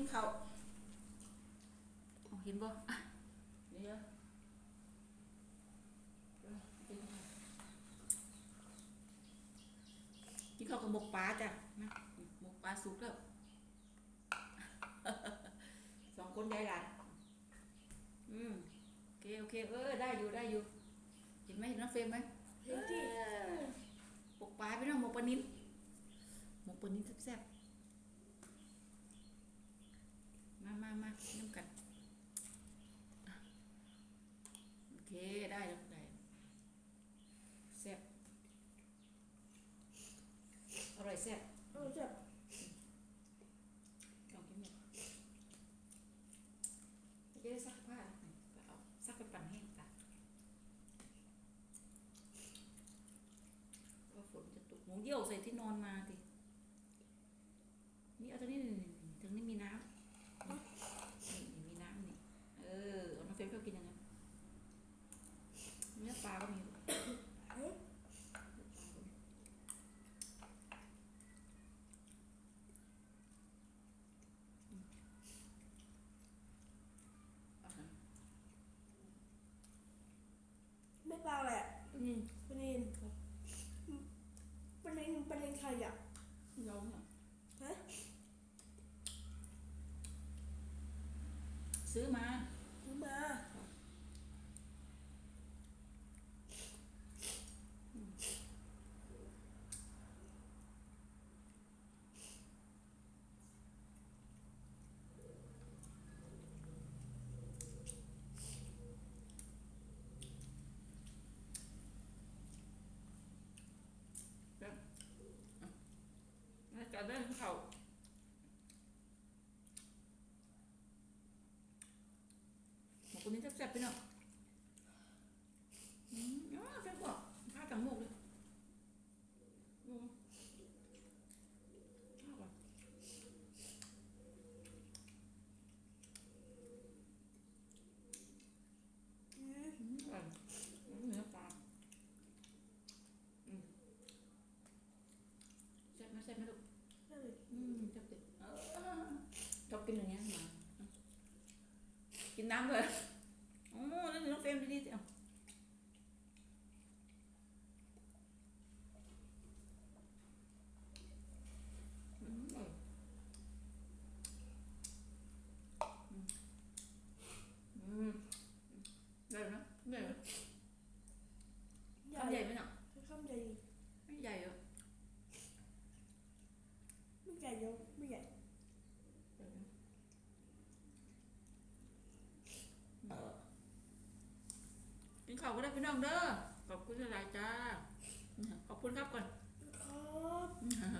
กินข้าวเอาเห็นบ่อะเดี๋ยวกินข้าวกับหมกปลาจ้ะนะหมกปลาสุกแล้วสองคนยายหลานอืมโอเคโอเคเออได้อยู่ได้อยู่เห็นไหมเห็นน้องเฟรมไหมเห็นที่เออหมกปลาพี่น้องหมกปลานิ้นหมกปลานิ้นแซ่บๆมามามา น้ำกันอะโอเค ได้แล้วได้แซ่บอร่อยแซ่บเออจะลองกินหมดจะได้ซักผ้าก็เอาซักไปปั่นแห้งจ้ะก็ฝนจะตกหมูเยี่ยวใส่ที่นอนมาดินี่เอาตรงนี้นี่นี่นี่ตรงนี้มีน้ำนี่นี่มีน้ำนี่ เออเอาน้องเฟรมชอบกินอย่างนั้นเนื้อ ปลาก็มีเฮ้ยอาหารไม่เปล่าแหละอืมปนินปนินปนินใครอะยอมอะฮะซื้อมาซื้อมา แล้วจะได้เขาหมกคนนี้แซ่บๆไปเนาะอืมอ๋อแซ่บกว่าข้าวจังหมกเลยอืมข้าวอะอืมอร่อยอืมเนื้อปลาอืมแซ่บไหมแซ่บไหมลูก ชอบกินเออชอบกินอย่างเงี้ยหมากินน้ำเลยโอ้แล้วน้องเฟรมดีๆเจ้า เดียวไม่ใหญ่กินข้าวก็ได้พี่น้องเด้อขอบคุณหลายจ้า ขอบคุณครับก่อน ครับ